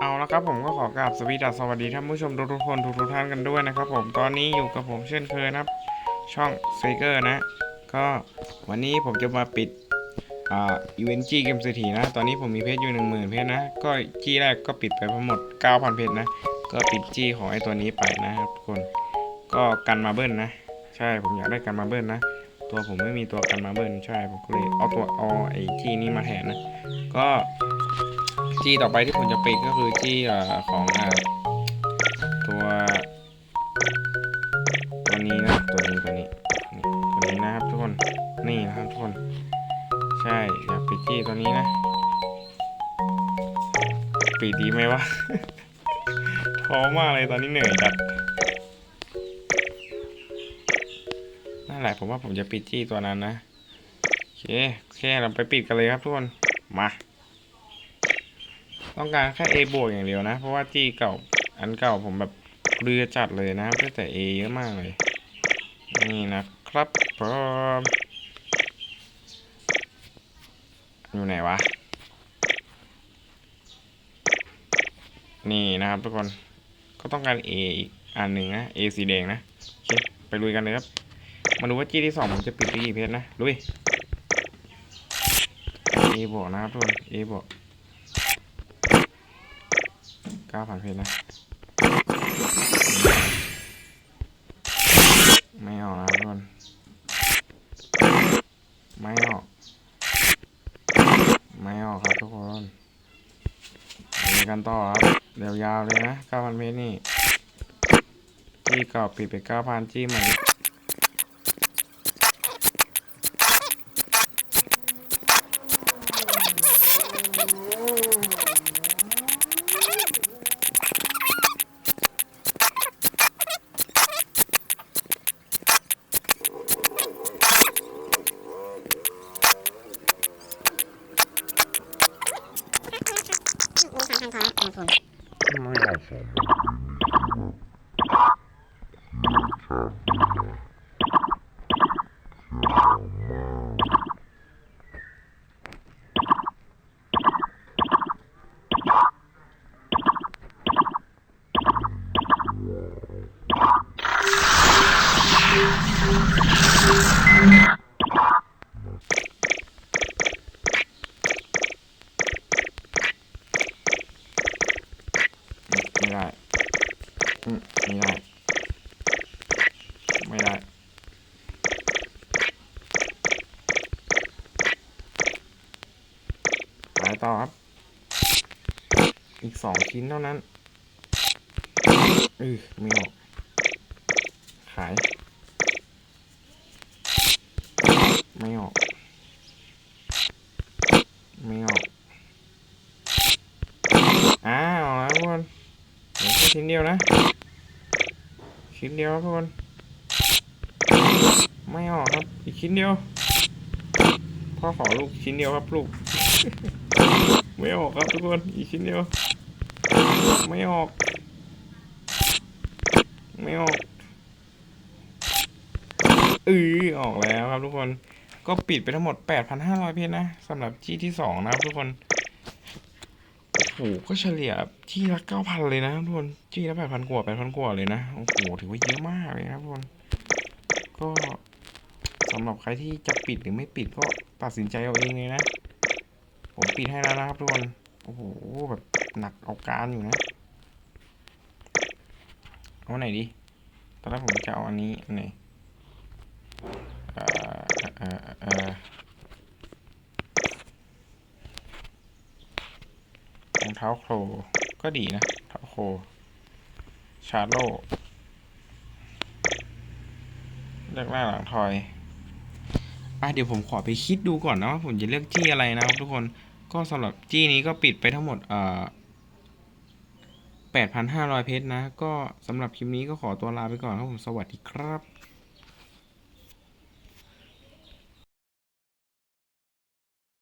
เอาละครับผมก็ขอกราบสวีดัสสวัสดีท่านผู้ชมทุกๆคนทุกๆท่านกันด้วยนะครับผมตอนนี้อยู่กับผมเช่นเคยนะครับ ช่องเซเกอร์นะ ก็วันนี้ผมจะมาปิดอ่าอีเวนต์จีเกมเศรษฐีนะ ตอนนี้ผมมีเพชรอยู่หนึ่งหมื่นเพชรนะ ก็จีแรกก็ปิดไปทั้งหมด9,000เพชรนะ ก็ปิดจีของไอตัวนี้ไปนะครับทุกคนก็กันมาเบิ้ลนะ ใช่ผมอยากได้กันมาเบิ้ลนะ ตัวผมไม่มีตัวกันมาเบิ้ลใช่ผมก็เลยเอาตัวเอาไอจีนี้มาแทนนะ ก็ จี้ต่อไปที่ผมจะปิดก็คือจีเอ่อของอตัวตัวนี้นะตัวนี้ตัวนี้นตัวนี้นะครับทุกคนนี่นะครับทุกคน ใช่อยากปิดจี้ตัวนี้นะ ปิดดีไหมวะท้อมากเลยตอนนี้เหนื่อยจัดนั่นแหละผมว่าผมจะปิดจี้ตัวนั้นนะโอเคโอเคเราไปปิดกันเลยครับทุกคนมา ต้องการแค่ A บวกอย่างเดียวนะ เพราะว่าจี้เก่าอันเก่าผมแบบเรือจัดเลยนะตั้งแต่ A เยอะมากเลย นี่นะครับผมอยู่ไหนวะ นี่นะครับทุกคนก็ต้องการ A อีกอันหนึ่งนะ A สีแดงนะโอเคไปลุยกันเลยครับ มาดูว่าจี้ที่สองผมจะปิดไปกี่เพชรนะลุย A บวกนะครับทุกคน A บวก ก้าพันเพชรนะไม่ออกนะทุกคนไม่ออก ไม่ออกครับทุกคนมีกันต่อครับเดี๋ยวยาวเลยนะ9,000เมตรนี่จี้เก่าปิดไป9,000จี้ใหม่ ไม่ได้ใช่ไม่ ไม่ได้ ไม่ได้ ไปต่อครับ อีกสองชิ้นเท่านั้นเออไม่ออก ขาย ไม่ออก ไม่ออก อ้าวแล้วทุกคนแค่ชิ้นเดียวนะ ชิ้นเดียวครับทุกคน ไม่ออกครับ อีกชิ้นเดียว พ่อขอลูกชิ้นเดียวครับลูก ไม่ออกครับทุกคน อีกชิ้นเดียว ไม่ออก ไม่ออกเออออกแล้วครับทุกคน ก็ปิดไปทั้งหมด 8,500 เพชรนะสำหรับจี้ที่ 2 นะครับทุกคน โอ้โหก็เฉลี่ยจี้ละ9,000เลยนะทุกคนจี้ละ8,000กว่า8,000กว่าเลยนะโอ้โหถือว่าเยอะมากเลยนะครับทุกคนก็สำหรับใครที่จะปิดหรือไม่ปิดก็ตัดสินใจเอาเองเลยนะ ผมปิดให้แล้วนะครับทุกคนโอ้โหแบบหนักเอาการอยู่นะเอาไหนดีตอนแรกผมจะเอาอันนี้อันไหนเอ่อเอ่อเอ่อรอง เท้าโครก็ดีนะ เท้าโครชาร์โลเลือกหน้าหลังทอยอะเดี๋ยวผมขอไปคิดดูก่อนนะว่าผมจะเลือกจี้อะไรนะครับทุกคน ก็สำหรับจี้นี้ก็ปิดไปทั้งหมดเอ่อ8,500 เพชรนะ ก็สำหรับคลิปนี้ก็ขอตัวลาไปก่อนครับผม สวัสดีครับ